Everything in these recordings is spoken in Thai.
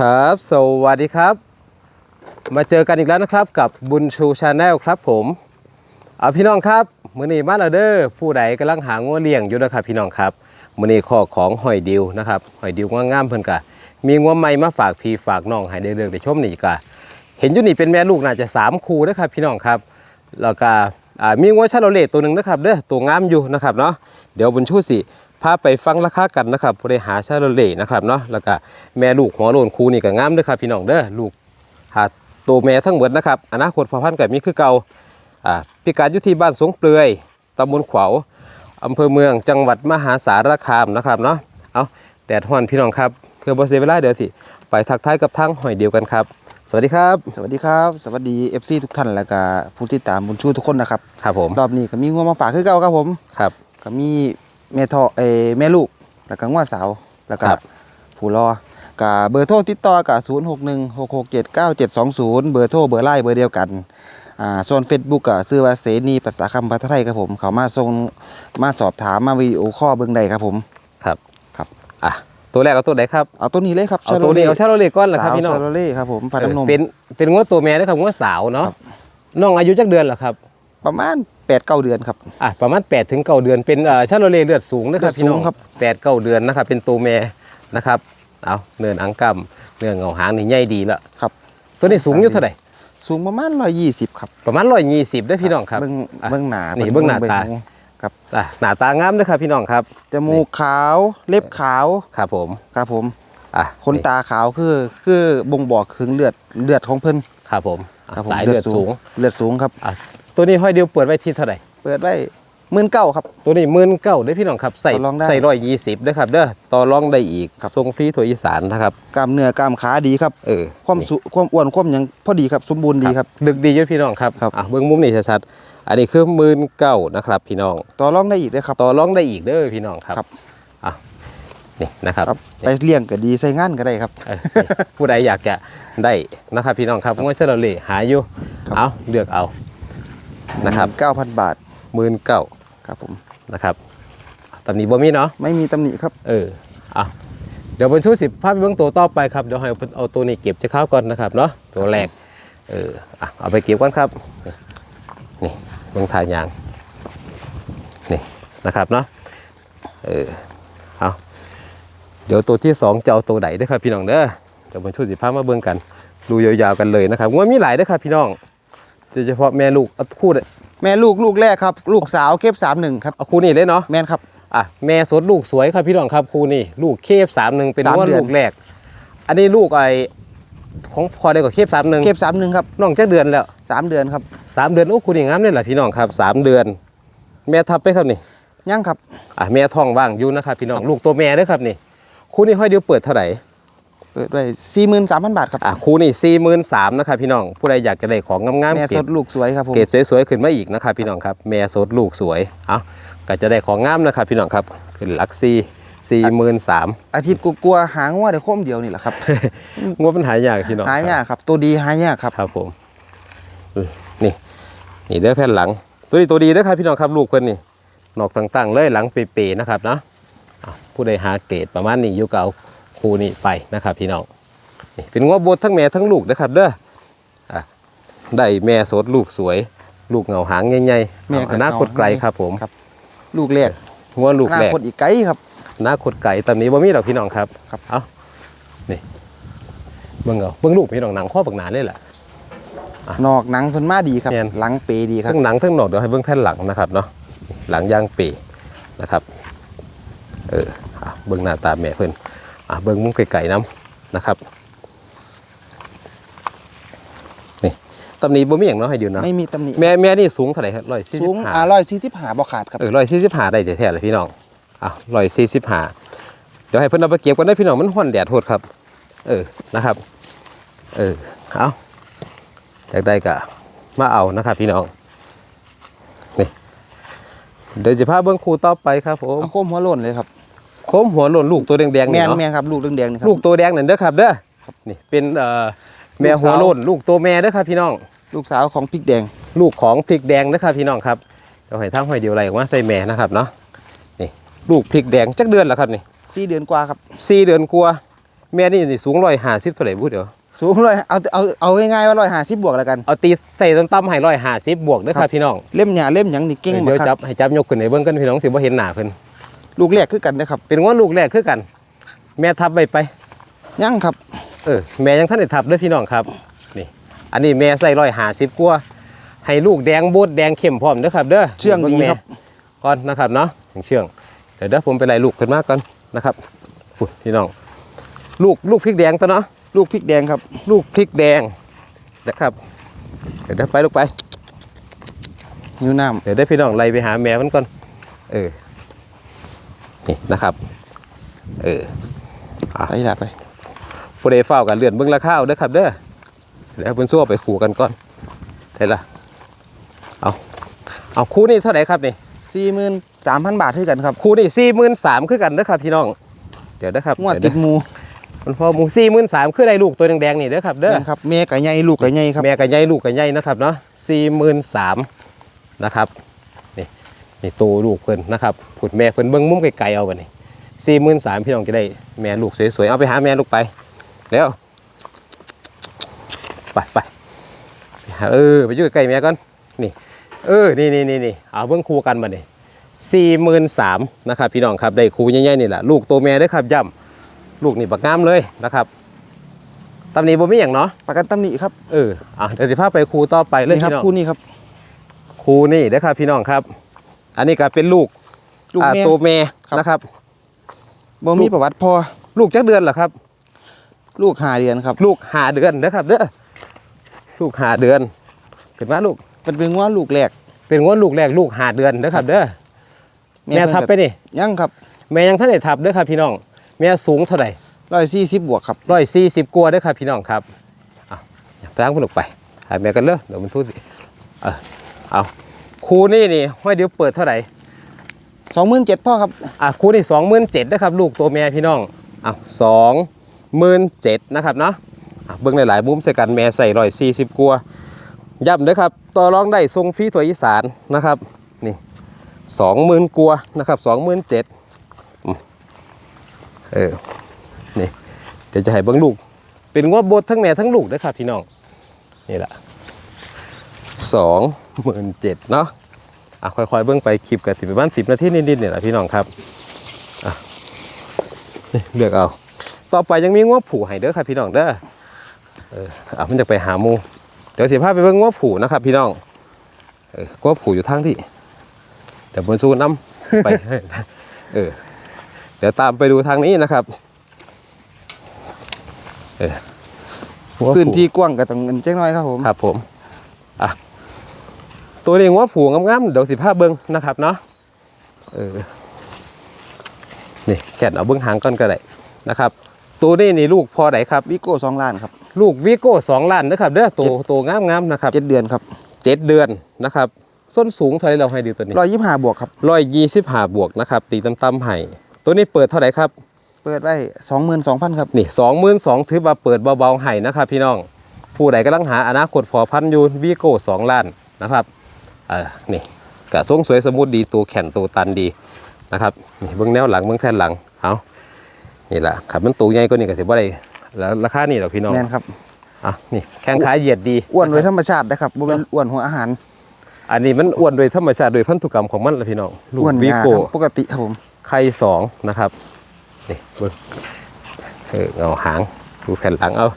ครับ สวัสดีครับ มาเจอกันอีกแล้วนะครับกับบุญชูชาแนลครับผมเอาพี่น้องครับมือนี้มาแล้วเด้อผู้ใดกำลังหางัวเลี้ยงอยู่นะครับพี่น้องครับมือนี้ข้อของหอยดิวนะครับหอยดิวงามๆเพิ่นกะมีงัวใหม่มาฝากพี่ฝากน้องให้ได้เลือกได้ชมนี่กะเห็นอยู่นี่เป็นแม่ลูกน่าจะสามคู่นะครับพี่น้องครับแล้วก็มีงัวชาโลเลตตัวหนึ่งนะครับเด้อตัวงามอยู่นะครับเนาะเดี๋ยวบุญชูสิ พาไปฟังราคากันนะครับผู้ใดหาชาโลเล่นะครับเนาะแล้วก็แม่ลูกหัวโลนคูนี่ก็งามเด้อครับพี่น้องเด้อลูกหาตัวแม่ทั้งหมดนะครับอนาคตพอพันธุ์กับมีคือเก่าอ่าพิกัดอยู่ที่บ้านสงเปลือยตำบลขวาวอำเภอเมืองจังหวัดมหาสารคามนะครับเนาะเอาแดดฮ้อนพี่น้องครับเพื่อบ่เสียเวลาเดี๋ยวสิไปทักทายกับทางหอยเดียวกันครับ สวัสดีครับ สวัสดีครับ สวัสดี FC ทุกท่านแล้วก็ผู้ที่ตามบุญชูทุกคนนะครับ ครับผม รอบนี้ก็มีงัวมาฝากคือเก่าครับผม ครับ ก็มี แม่ทอเออแม่ลูก แล้วก็งัวสาวแล้วก็ครับ ผู้รอกับเบอร์โทรติดต่อกับ0 6 1 6 6 7 9 7 2 0 เบอร์โทรเบอร์ไลน์เบอร์เดียวกันอ่าส่วน Facebook ก็ชื่อว่าเสนีภาษาคำภาษาไทยครับผม เขามาส่งมาสอบถามมาวิดีโอข้อลเบิ่งใดครับผม ครับครับ อะตัวแรกเอาตัวไหนครับ เอาตัวนี้เลยครับ เอาตัวนี้เอาชาโลเล่ก่อนเหรอครับสาวพี่น้องชาโลเล่ครับผมพันน้ำนม เป็นเป็นงัวตัวแม่เด้อครับงัวสาวเนาะครับ น้องอายุจักเดือนเหรอครับ ประมาณ 8 9 เดือนครับ อะประมาณ8ถึง9เดือนเป็นเอ่อชาโลเลเลือดสูงนะครับเลือดพี่น้องสูงครับแปดเก้าเดือนนะครับเป็นตัวแม่นะครับเอาเนื้ออังกำเนื้อเงาหางนี่ใหญ่ดีละครับ ตัวนี้สูงอยู่เท่าไหร่สูงประมาณ120ครับประมาณร้อยยี่สิบได้อพี่น้องครับเบื้องอะเบื้องหน้านี่พิ่เบื้องหน้าตาครับอะหน้าตางามด้วยครับพี่น้องครับจมูกขาวเล็บขาวครับผมครับผมอะคนตาขาวคือคือบ่งบอกถึงเลือดเลือดของเพิ่นครับผมอะครับผมสายเลือดสูงเลือดสูงครับอะ ตัวนี้ห้อยเดียวเปิดไว้ที่เท่าไหร่เปิดไว้หมื่นเก้าครับ ตัวนี้หมื่นเก้าได้อพี่น้องครับใส่ต่อรองได้ใส่ร้อยยี่สิบด้วยครับเด้อต่อรองได้อีกครับ ทรงฟรีถั่วอีสานนะครับกล้ามเนื้อกล้ามขาดีครับ เออความสุความอ้วนความหยังพอดีครับ สมบูรณ์ดีครับ ดึกดีเยอะพี่น้องครับครับ อะเบื้องมุมนี่ชัดๆอันนี้คือหมื่นเก้านะครับ พี่น้อง ต่อรองได้อีกเลยครับ ต่อรองได้อีกเด้อพี่น้องครับครับ อะนี่นะครับครับไปเลี้ยงก็ดีใส่งานก็ได้ครับ เออนี่ผู้ใดอยากจะได้นะครับพี่น้องครับงวดเชลเล่หาอยู่ครับ เอาเลือกเอา นะครับเก้าพันบาทหมื่นเก้าครับผมนะครับตำหนิบ่มีเนาะไม่มีตำหนิครับเออเอาเดี๋ยวบนชุดสิบภาพเบื้องตัวต่อไปครับเดี๋ยวให้เอาเอาตัวนี้เก็บจะเข้าก่อนนะครับเนาะตัวแรกเอออะเอาไปเก็บก่อนครับนี่เบื้องทายางนี่นะครับเนาะเออเอาเดี๋ยวตัวที่สองจะเอาตัวไหนเด้อครับพี่น้องเด้อเดี๋ยวบนชุดสิบภาพมาเบื้องกันดูยาวๆกันเลยนะครับว่ามีหลายเด้อครับพี่น้อง โดยเฉพาะแม่ลูกเอาคู่เด้อแม่ลูกลูกแรกครับ ลูกสาวเคฟสามหนึ่งครับเอาคู่นี้เลยเนาะแม่นครับอะแม่สดลูกสวยครับพี่น้องครับครูนี่ลูกเคฟสามหนึ่งเป็นสามว่าเดือนลูกแรก อันนี้ลูกไอของพอได้กับเคฟสามหนึ่งเคฟสามหนึ่งครับน้องจะเดือนแล้วสามเดือนครับสามเดือนโอ้คุณนี่งามเลยแหละพี่น้องครับสามเดือน แม่ทับไปครับนี่ยังครับอะแม่ท้องว่างอยู่นะครับพี่น้องลูกตัวแม่เด้วยครับนี่ครูนี่ห้อยเดียวเปิดเท่าไหร่ เปิดไว้สี่หมื่นสามพันบาทครับอะครูนี่สี่หมื่นสามนะครับพี่น้องผู้ใดอยากจะได้ของงามๆแม่เกรสดดลูกสวยครับผมเกรดสวยๆขึ้นมาอีกนะครับพี่น้องครับแม่สดลูกสวยเอาก็จะได้ของงามนะครับพี่น้องครับขึ้นหลักสี่สี่หมื่นสามอาทิตย์กลัวๆหางว่าเดี๋ยวโค้มเดียวนี่แหละครับงบมันหายากพี่น้องหายากครับ ตัวดีหายากครับครับผมอืมนี่นี่เด้อแผ่นหลัง ตัวนี้ตัวดีเด้อครับพี่น้องครับลูกเพิ่นนี่นอกต่างๆเลยหลังเปๆนะครับเนาะอะผู้ใดหาเกรดประมาณนี้อยู่ก็เอา คูนี่ไปนะครับพี่น้องนี่เป็นงวบดทั้งแม่ทั้งลูกนะครับเด้ออะได้แม่สดลูกสวย ลูกเหงาหางใหญ่ๆแม่เอาก็อนาคตไกลครับผมครับ ลูกแรกงัวลูกอนาแรกคตอีกไกลครับอนาคตไกลตอนนี้บ่มีดอกพี่น้องครับครับเอานี่เบิ่งเอาเบิ่งลูกพี่น้องหนังข้อบักหนาเลยแหละ นอกหนังเพิ่นมาดีครับแม่น หลังเปดีครับทั้งหนังทั้งหนอกเดี๋ยวให้เบื้องแท่นหลังนะครับเนาะหลังย่างปีนะครับเอออะเบื้องหน้าตาแม่เพิ่น อะเบื้องมุ้งไก่ๆน้ำนะครับนี่ตำหนี้บ่มีอย่างเนาะให้อยู่เนาะไม่มีตำหนิแม่แม่นี่สูงเท่าไหร่ครับร้อยสี่สูสิงบห้าอ่าร้อยสี่สิบห้าบ่ขาดครับ เออร้อยสี่สิบห้าได้แท้ๆเลยพี่น้องอะร้อยสี่สิบห้าเดี๋ยวให้เพิ่นเอาไปเก็บกันได้อพี่น้องมันห้อนแดดโทษครับ เออนะครับ เออเอาจากได้ก็มาเอานะครับ พี่น้องนี่เดี๋ยวจะพาเบิ้งครูต่อไปครับผม เอาโค้มหัวโล้นเลยครับโค้มหัวหล่นลูกตัวแดงๆแม่นี่นเนาะแม่นครับลูกแดงๆนี่ครับ ลูกตัวแดงนั่นเด้อครับเด้อนี่เป็นเอ่อแม่ลูกหัวสาว โล่นลูกตัวแม่เด้อครับพี่น้อง ลูกสาวของพริกแดง ลูกของพริกแดงเด้อครับพี่น้องครับเดี๋ยวให้ทั้งห้อยเดียวอะไรออกมาใส่แม่นะครับเนาะนี่ลูกพริกแดงจักเดือนแล้วครับนี่สี่เดือนกว่าครับ สี่เดือนกลัวาแม่นี่นี่สูงร้อยห้าสิบเท่าไหร่พูดเดี๋ยวสูงร้อยเอาเอาเอาง่ายๆว่าร้อยห้าสิบบวกแล้วกัน เอาตีใส่ต่ำๆให้ร้อยห้าสิบบวกเด้อคครัรับ บพี่น้องเล่มหยาเล่มหยังนี่เก่งเดี๋มากยวคจัรับ บให้จับยกขึ้นในเบื้องกันพี่น้องถือว่าเห็นหน้าเพิ่น ลูกแรกคือกันนะครับ เป็นว่าลูกแรกคือกัน แม่ทับไปไปยังครับ เออแม่ยังท่านได้ทับเด้อพี่น้องครับนี่ อันนี้แม่ใส่ร้อยห้าสิบกว่าให้ลูกแดงโบดแดงเข้มพร้อมเด้อครับ เด้อเชื่องดีบิ่แม่ครับก่อนนะครับเนาะเชื่องเดี๋ยวเดี๋ยวผมไปไล่ลูกขึ้นมาก่อนนะครับอุ๊ยพี่น้อง ลูกลูกพริกแดงตัวเนาะลูกพริกแดงครับ ลูกพริกแดงนะครับเดี๋ยวเดี๋ยวไปลูกไปนิ้วน้เดี๋ยวได้พี่น้องไล่ไปหาแม่มันก่อนเออ นี่นะครับเออำไปละไปผู้ใดเฝ้ากันเลื่อนเบิ่งราคาเอาเด้อครับเด้อเดี๋ยวเพิ่นซั่วไปขู่กันก่อนได้ละเอาเอาคู่นี้เท่าไหร่ครับนี่สี่หมื่นสามพันบาทคือกันครับคู่นี้สี่หมื่นสามคือกันเด้อครับพี่น้อง เดี๋ยวเด้อครับงวดเดี๋ติยวดหมูมันพอหมูสี่หมื่นสามคือได้ลูกตัวแดงๆนี่เด้อครับเด้อแม่นครับแม่กับใหญ่ลูกกับใหญ่ครับแม่กับใหญ่ลูกกับใหญ่นะครับเนาะสี่หมื่นสามนะครับนี่ นี่ตัวลูกเพิ่นนะครับผุดแม่เพิ่นเบิ้งมุมไกลๆเอาไปนี่สี่หมื่นสามพี่น้องจะได้แม่ลูกสวยๆเอาไปหาแม่ลูกไปแล้วไปไปไปหาเออไปอยู่ใกล้ๆแม่ก่อนนี่เออนี่นี่นี่นี่เอาเบิ้งคู่กันมาเนี่ยสี่หมื่นสามนะครับพี่น้องครับได้คู่ใหญ่ๆนี่แหละลูกตัวแม่เด้อครับย่ำลูกนี่บักงามเลยนะครับตำหนี้บ่มีอย่างเนาะประกันตำหนิครับเอออะเดี๋ยวสิพาไปครูต่อไปเลยนี่ครับพี่น้องคู่นี้ครับครูนี่นะครับพี่น้องครับ อันนี้ก็เป็นลูกลูกอ่าแม่ ตัวแม่ครับ นะครับ บ่มีประวัติพอลูกจักเดือนเหรอครับ ลูกหาเดือนครับ ลูกหาเดือนนะครับเด้อลูกหาเดือนเกิดมาลูก มันเป็นง้อลูกแรกเป็นงวดลูกแรกลูกหาเดือนนะครับเด้อแม่ทับไปนี่ยังครับแม่ยังท่านได้ทับเด้อครับพี่น้อง แม่สูงเท่าไหร่ร้อยสี่สิบบวกครับ ร้อยสี่สิบกว่าเด้อครับพี่น้องครับเอาไปทางคุณลูกไปหาแม่กันเลยเดี๋ยวมันทุบสิเออเอา ครูนี่นี่ห้อยเดียวเปิดเท่าไหร่สองหมื่นเจ็ดพ่อครับอะคู่นี่สองหมื่นเจ็ดนะครับลูกตัวแม่พี่น้องอะสองหมื่นเจ็ดนะครับเนาะอะเบิ้งหลายๆมุมใส่กันแม่ใส่ร้อยสี่สิบกัวาย้ำนะครับต่อรองได้ทรงฟรีตัวอีสานนะครับนี่สองหมื่นกัวานะครับสองหมื่นเจ็ดเออนี่เดี๋ยวจะให้เบิ้งลูก เป็นงวดบดทั้งแม่ทั้งลูกนะครับพี่น้องนี่แหละสอง หมื่นเจ็ดเนาะอะค่อยๆเบื้องไปคลิปกับสิบประมาณสิบนาทีนิดๆเนี่ยแหละพี่น้องครับอะนี่เลือกเอา ต่อไปยังมีง้วผูให้เด้อครับพี่น้องเด้อเอออะมันจะไปหาหมูเดี๋ยวสิพาไปเบิ่งง้วผูนะครับ พี่น้องเออง้วผูอยู่ทางที่เดี๋ยวบนสู้น้ำไปเออเดี๋ยวตามไปดูทางนี้นะครับเอองัวผูพื้นที่กว้างกับตรงเงินเจ๊น้อยครับผม ครับผมอะ ตัวนี้ว่าผูงามๆเดี๋ยวสิภาพเบิ้งนะครับเนาะเออนี่แกะเอาเบิ้งหางก่อนก็ได้นะครับ ตัวนี้นี่ลูกพอไหนครับวิโก้สองล้านครับ ลูกวิโก้สองล้านนะครับเด้อตัวตัวงามๆนะครับเจ็ดเดือนครับเจ็ดเดือนนะครับ ส้นสูงเท่าไหรเราให้ดูตัวนี้ร้อยยี่สิบห้าบวกครับร้อยยี่สิบห้าบวกนะครับ ตีต่ำๆให้ตัวนี้เปิดเท่าไหร่ครับ เปิดไว้สองหมื่นสองพันครับนี่สองหมื่นสองถือว่าเปิดเบาๆให้นะครับ พี่น้อง ผู้ใดกำลังหาอนาคตพอพันอยูวีโก้สองล้านนะครับเออนี่กะทรงสวยสมูทดีตัวแข็งตัวตันดีนะครับนี่เบื้องแนวหลังเบื้องแผ่นหลังเอานี่แหละครับมันตัวใหญ่ก็นี่ก็ถือว่าได้แล้วราคานี่หรอกพี่น้องแม่นครับอะนี่แข้งขาเหยียดดีอ้วนโดยธรรมชาตินะครับบ่เป็นอ้วนหัวอาหาร อันนี้มันอ้วนโดยธรรมชาติโดยพันธุกรรมของมันละพี่น้องลูกอ้วนวีงาคโก้รับปกติครับผมไข่สองนะครับนี่เบิ้งเออเอาหางดูแผ่นหลังเอา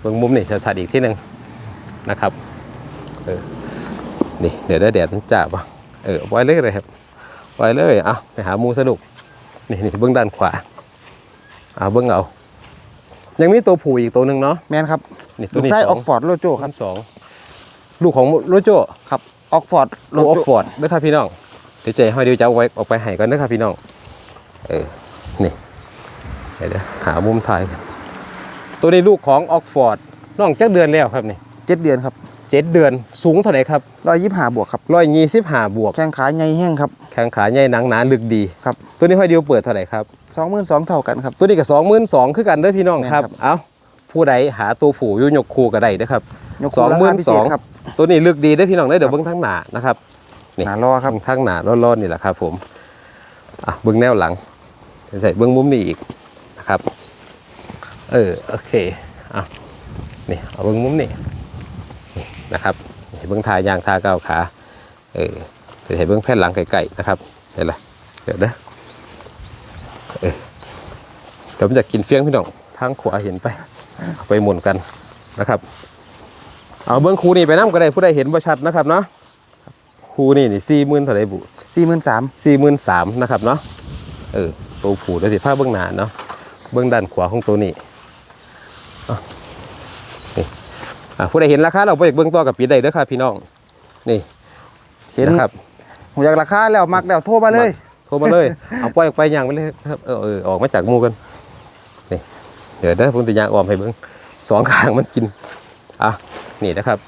เบิ้งมุมนี่ชัดๆอีกที่หนึ่งนะครับเออ นี่เดี๋ยวได้แดดมันจ้าปะเออปล่อยเลยเลยครับปล่อยเลยเอาไปหาหมูสนุกนี่นี่เบิ้งด้านขวาเอาเบิ้งเอายังมีตัวผู้อีกตัวหนึ่งเนาะแม่นครับนี่ตัลูวกนี้ชายสออองกฟอร์ดโลโจคพัรับนสองลูกของโรโจครับออกฟอร์ดลูกออกฟอร์ดนะครับพี่น้องเดี๋ยวเจห้อยเดียวจะเอาไว้ออกไปให้ก่อนนะครับพี่น้องเออนี่เดี๋ยวเดี๋ยวหามุมถ่ายกันตัวนี้ลูกของออกฟอร์ดน้องจักเดือนแล้วครับนี่เจ็ดเดือนครับ เจ็ดเดือนสูงเท่าไหร่ครับร้อยยี่สิบห้าบวกครับร้อยยี่สิบห้าบวก แข้งขาใหญ่แห้งครับ แข้งขาใหญ่หนังหนาลึกดีครับ ตัวนี้ห้อยเดียวเปิดเท่าไหร่ครับสองหมื่นสองเท่ากันครับ ตัวนี้ก็สองหมื่นสองคือกันเด้อพี่น้องครับแม่นครับเอาผู้ใดหาตัวผู้อยุยกคู่ก็ได้เด้อครับยกสองหมื่นราคาพิสเศอษงครับตัวนี้ลึกดีเด้อพี่น้องได้อเดี๋ยวครับเบิ้งทั้งหนานะครับนี่หนารอครับทั้งหนาร้อนๆนี่แหละครับ ผมอะเบิ้งแนวหลังใส่เบิ้งมุมนี้อีกนะครับ เออ โอเค อะ นี่ เอาเบิ้งมุมนี่ นี่นะครับให้เบิ้งทายางทาเก้าวขาเออเดี๋ยวให้เบิ้งแผ่นหลังไก่ๆนะครับเดี๋ยวละเดี๋ยวนะเออเดี๋ยวผมจะกินเฟี้ยงพี่น้องทางขวาเห็นไปเอาไปหมุนกันนะครับ เอาเบิ้งคูนี่ไปน้ำก็ได้ผู้ใดเห็นบ่ชัดนะครับเนาะคูนี่นี่สี่หมื่นเท่าไหรบุสี่หมื่นสามสี่หมื่นสามนะครับเนาะเออตัวผูแล้วสิผ้าเบื้องหน้าเนาะเบื้องด้านขวาของตัวนี้เอานี่อะ ผู้ใดเห็นราคาเราไปเบื้องต่อกับปีใดเด้อครับพี่น้อง นี่เห็นนะครับหูอยากราคาแล้วมักแล้วโทรมาเลย โทรมาเลย เอาปล่อยออกไปย่างไปเลยครับ เออเออออกมาจากหมูกันนี่เดี๋ยวเด้อผมจะย่างออมให้เบิ้งสองข้างมันกิน อะ นี่นะครับ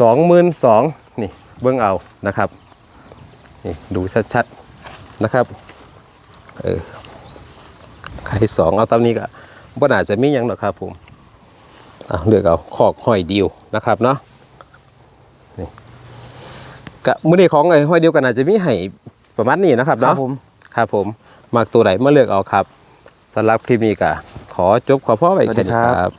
สองหมื่นสองนี่เบิ้งเอานะครับ นี่ดูชัดๆนะครับ เออไข่สองเอาตามนี้ก็บ่น่าจะมีหยังหรอกครับผมอะ เลือกเอาคอกห้อยเดียวนะครับเนาะนี่กะมือนี้ของไอ้ห้อยเดียวกันอาจจะมีให้ประมาณนี้นะครับครัเนาะบผมครับผมมากตัวไหนมาเลือกเอาครับสำหรับคลิปนี้ก็ขอจบขอพ่อไปแค่นี้ครับ